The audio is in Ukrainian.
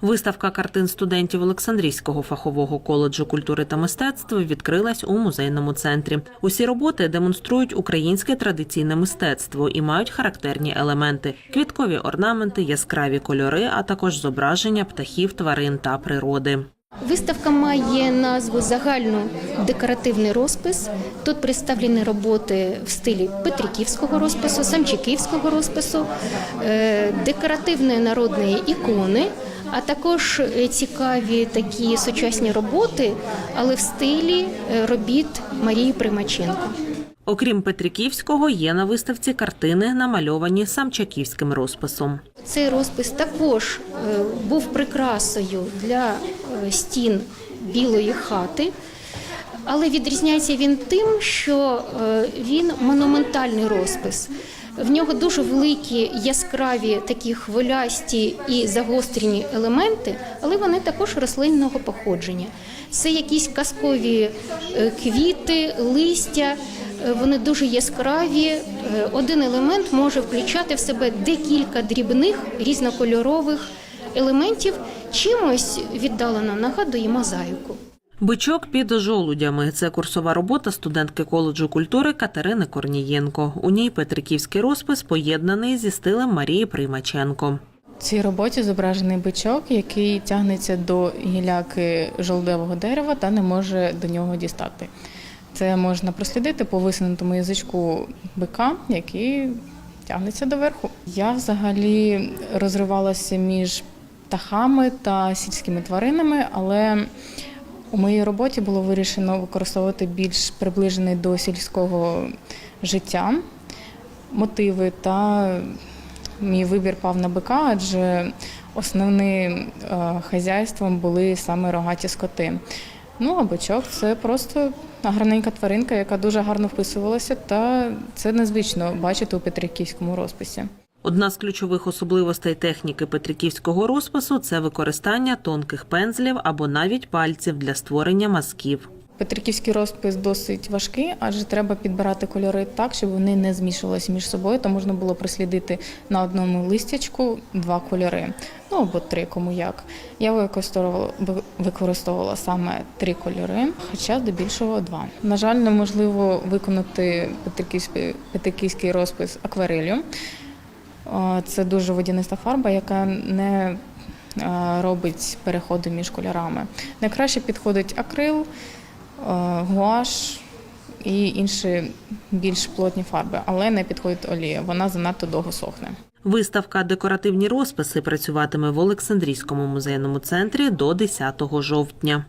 Виставка картин студентів Олександрійського фахового коледжу культури та мистецтва відкрилась у музейному центрі. Усі роботи демонструють українське традиційне мистецтво і мають характерні елементи: квіткові орнаменти, яскраві кольори, а також зображення птахів, тварин та природи. Виставка має назву Загально декоративний розпис. Тут представлені роботи в стилі Петриківського розпису, Самчиківського розпису, е, декоративної народної ікони, а також е, цікаві такі сучасні роботи, але в стилі е, робіт Марії Примаченко. Окрім Петриківського, є на виставці картини, намальовані самчаківським розписом. Цей розпис також е, був прикрасою для стін білої хати, але відрізняється він тим, що він монументальний розпис. В нього дуже великі яскраві такі хвилясті і загострені елементи, але вони також рослинного походження. Це якісь казкові е, квіти, листя. Е, Вони дуже яскраві. Е, Один елемент може включати в себе декілька дрібних різнокольорових елементів. Чимось віддалено нагадує мозаїку. Бичок під жолудями це курсова робота студентки коледжу культури Катерини Корнієнко. У ній Петриківський розпис поєднаний зі стилем Марії Приймаченко. В цій роботі зображений бичок, який тягнеться до гіляки жолудевого дерева та не може до нього дістати. Це можна прослідити по висунутому язичку бика, який тягнеться доверху. Я взагалі розривалася між птахами та сільськими тваринами, але у моїй роботі було вирішено використовувати більш приближений до сільського життя мотиви та мій вибір пав на бика, адже основним е, хазяйством були саме рогаті скоти. Ну, а бичок це просто гарненька тваринка, яка дуже гарно вписувалася, та це незвично бачити у Петриківському розписі. Одна з ключових особливостей техніки Петриківського розпису це використання тонких пензлів або навіть пальців для створення мазків. Петриківський розпис досить важкий, адже треба підбирати кольори так, щоб вони не змішувалися між собою, то можна було прослідити на одному листячку два кольори, ну або три, кому як. Я використовувала, використовувала саме три кольори, хоча здебільшого два. На жаль, неможливо виконати петриківський, петриківський розпис акварелью. Це дуже водяниста фарба, яка не е, робить переходу між кольорами. Найкраще підходить акрил, е, гуаш і інші більш плотні фарби, але не підходить олія. Вона занадто довго сохне. Виставка Декоративні розписи працюватиме в Олександрійському музейному центрі до 10 жовтня.